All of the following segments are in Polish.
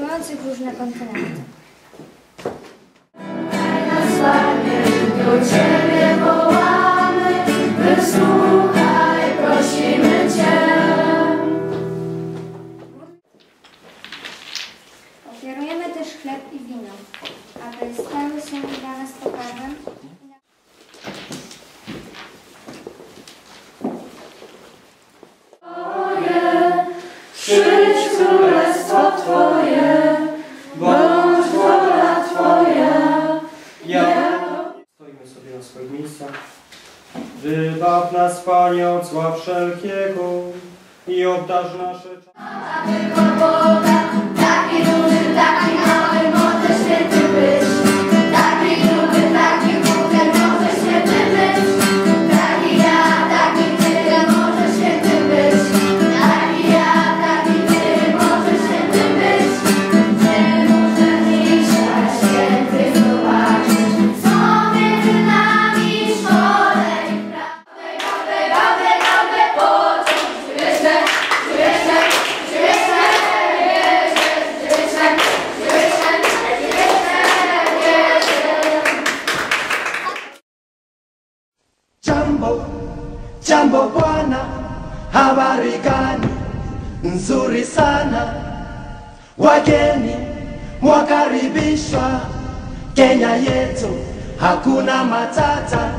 łączących różne kontynenty. Do Ciebie wołamy, wysłuchaj, prosimy Cię. Ofiarujemy też chleb i wino, aby stały się dla nas pokarmem Przyjdź Królestwo królestwo Twoje, bądź wola Twoja. Ja. Stoimy sobie na swoich miejscach. Wybaw nas, Panie, od zła wszelkiego i obdarz nasze... Tylko Boga, taki duży, taki Jambo, jambo bwana, habari gani? Nzuri sana. Wageni mwakaribishwa, Kenya yetu hakuna matata.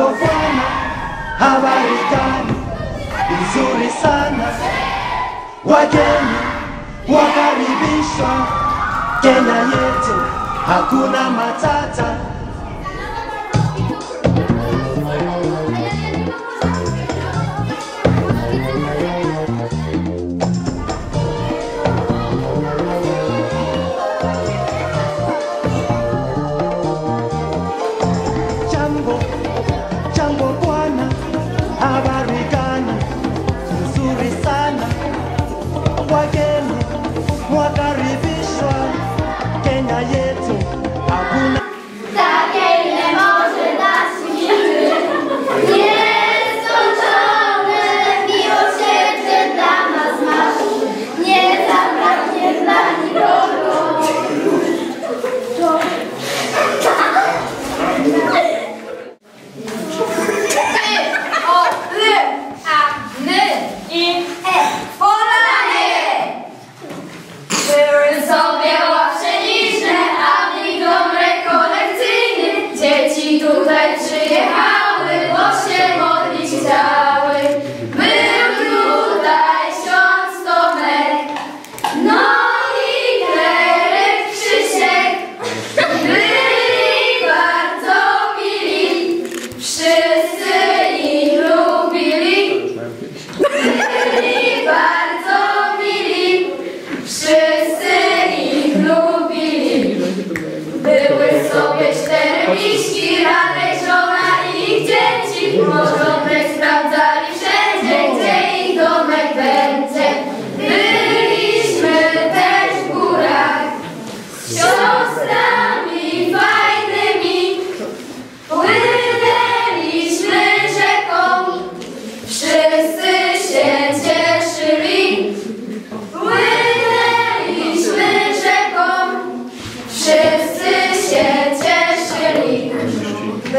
Mambo vyema, habari gani? Nzuri sana, wageni wakaribishwa. Kenya yetu hakuna matata.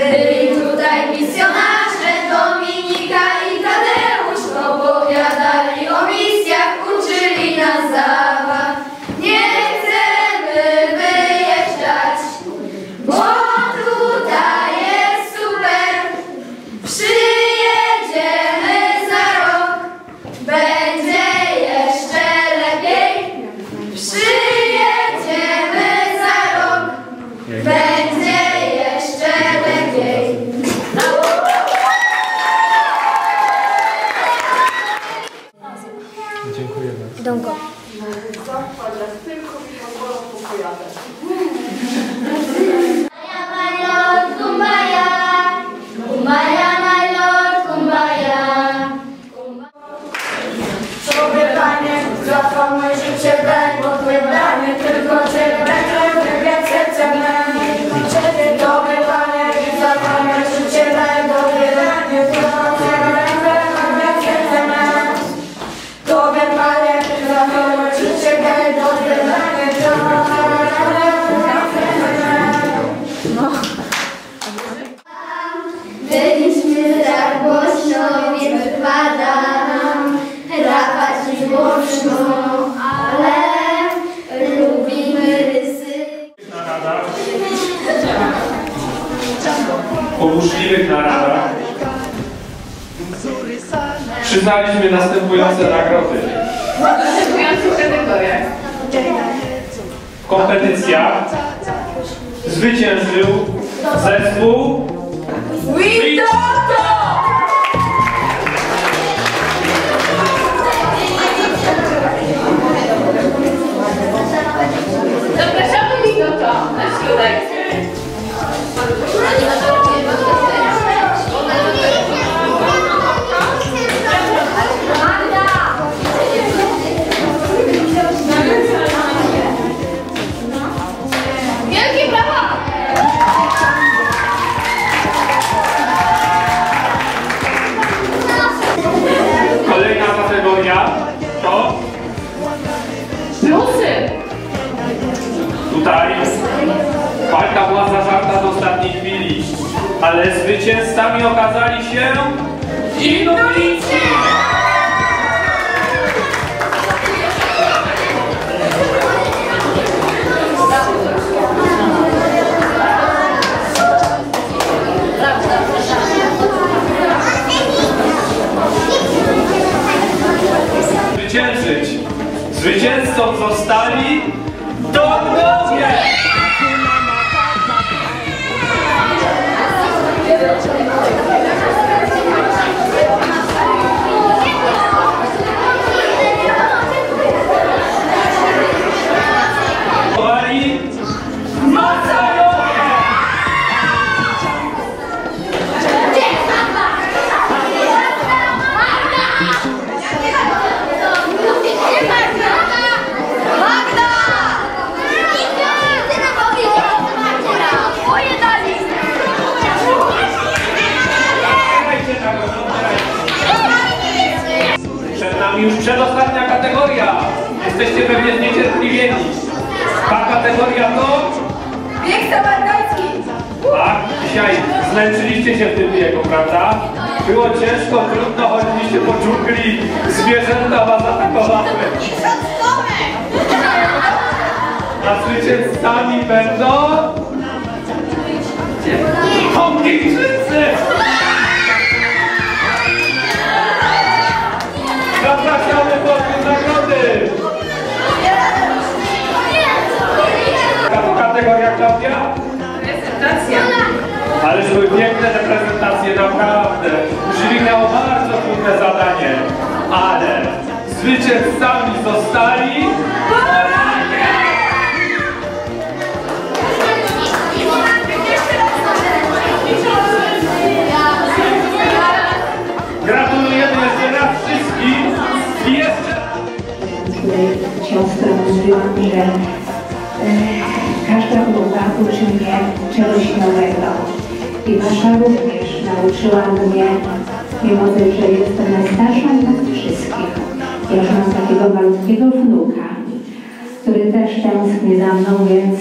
de Zachwal nas tylko mi pozwolą popowiadać. Przyznaliśmy następujące nagrody. W kompetycjach zwyciężył zespół! Ale zwycięzcami okazali się Indowici! Jesteście pewnie zniecierpliwieni. Ta kategoria to... Bieg samartański! Tak, dzisiaj zmęczyliście się w tym wieku, prawda? Było ciężko, trudno, chodziliście po dżungli, zwierzęta was atakowały. A zwycięzcami będą... Ależ były piękne reprezentacje, naprawdę. Jury miało bardzo trudne zadanie, ale zwycięzcami zostali... Gratulujemy jeszcze raz wszystkim jeszcze... mi, że e, każda próba uczy mnie czegoś nowego. I wasza również nauczyła mnie, mimo że jestem najstarsza z wszystkich. Ja już mam takiego malutkiego wnuka, który też tęskni za mną, więc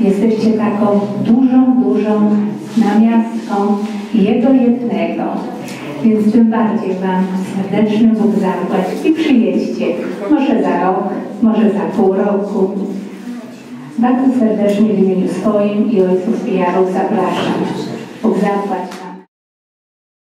jesteście taką dużą, dużą namiastką jego jednego. Więc tym bardziej Wam serdecznie Bóg zapłać i przyjedźcie. Może za rok, może za pół roku. Bardzo serdecznie w imieniu swoim i ojców Pijarów zapraszam. Bóg zapłać.